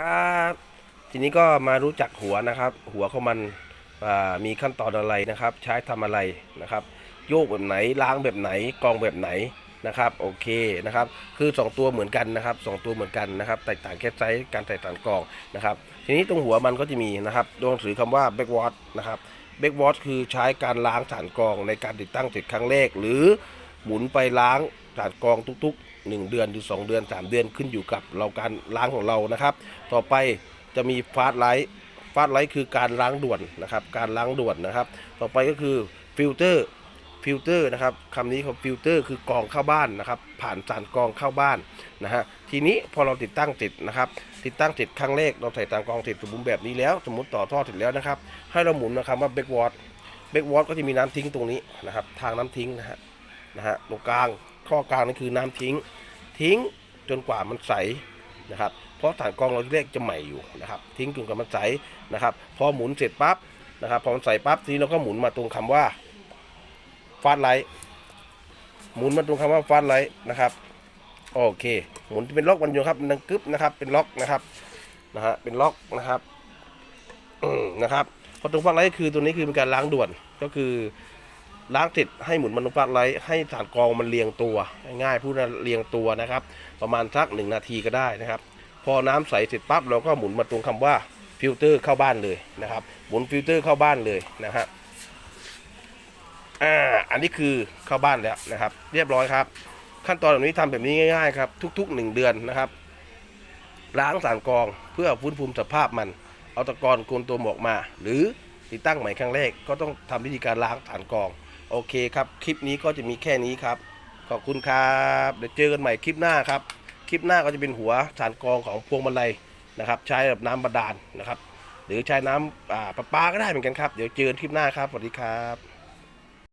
ครับ ทีนี้ก็มารู้จักหัวนะครับ หัวของมันมีขั้นตอนอะไรนะครับ ใช้ทำอะไรนะครับ โยกแบบไหนล้างแบบไหนกองแบบไหนนะครับโอเคนะครับคือ 2 ตัวเหมือนกันนะครับสองตัวเหมือนกันนะครับแตกต่างแค่ไซส์การแตกต่างกองนะครับ ทีนี้ตรงหัวมันก็จะมีนะครับตัวงสือคำว่า backward นะครับ backward คือใช้การล้างฐานกรองในการติดตั้งเสร็จครั้งแรก หรือหมุนไปล้าง ฐานกรองทุกๆ 1 เดือนหรือ 2 เดือน 3 เดือนขึ้นอยู่กับเราการล้างของเรานะครับ ต่อไปจะมีฟาสไลท์ฟาสไลท์คือการล้างด่วนนะครับ การล้างด่วนนะครับ ต่อไปก็คือฟิลเตอร์ฟิลเตอร์นะครับคำนี้ของฟิลเตอร์คือกรองเข้าบ้านนะครับ ผ่านสารกรองเข้าบ้านนะฮะทีนี้พอเราติดตั้งติดนะครับ ติดตั้งติดครั้งแรกเราใส่สารกรองติดสมบูรณ์แบบนี้แล้ว สมมติต่อท่อติดแล้วนะครับ ให้เราหมุนนะครับว่าเบรกวอตเบรกวอตก็จะมีน้ำทิ้งตรงนี้นะครับ ทางน้ำทิ้งนะฮะนะฮะตรงกลาง ข้อกลางนั่นคือน้ำทิ้ง ทิ้งจนกว่ามันใสนะครับ เพราะฐานกองเราที่แรกจะใหม่อยู่นะครับ ทิ้งจนกว่ามันใสนะครับ พอหมุนเสร็จปั๊บนะครับพอมันใสปั๊บทีนี้เราก็หมุนมาตรงคำว่าฟาดไลท์หมุนมาตรงคำว่าฟาดไลท์นะครับโอเค หมุนจะเป็นล็อกมันอยู่ครับนังกึบนะครับ เป็นล็อกนะครับนะฮะเป็นล็อกนะครับนะครับพอตรงฟาดไลท์คือตัวนี้คือเป็นการล้างด่วนก็คือ ล้างเสร็จให้หมุนมันตรงฟาดไลท์ให้ฐานกรองมันเรียงตัว ง่ายๆพูดนะเรียงตัวนะครับ ประมาณสักหนึ่งนาทีก็ได้นะครับ พอน้ำใสเสร็จปั๊บเราก็หมุนมาตรงคำว่าฟิลเตอร์เข้าบ้านเลยนะครับ หมุนฟิลเตอร์เข้าบ้านเลยนะฮะอ่าอันนี้คือเข้าบ้านแล้วนะครับ เรียบร้อยครับ ขั้นตอนแบบนี้ทำแบบนี้ง่ายๆครับทุกๆ 1 เดือนนะครับ ล้างสารกรองเพื่อฟื้นฟูสภาพมันเอาตะกอนโกนตัวหมอกมา หรือติดตั้งใหม่ครั้งแรกก็ต้องทำวิธีการล้างสารกรอง โอเคครับ คลิปนี้ก็จะมีแค่นี้ครับ ขอบคุณครับ เดี๋ยวเจอกันใหม่คลิปหน้าครับ คลิปหน้าก็จะเป็นหัวสารกรองของพวงมาลัยนะครับ ใช้แบบน้ำบาดาลนะครับ หรือใช้น้ำอ่าประปาก็ได้เหมือนกันครับ เดี๋ยวเจอกันคลิปหน้าครับ สวัสดีครับ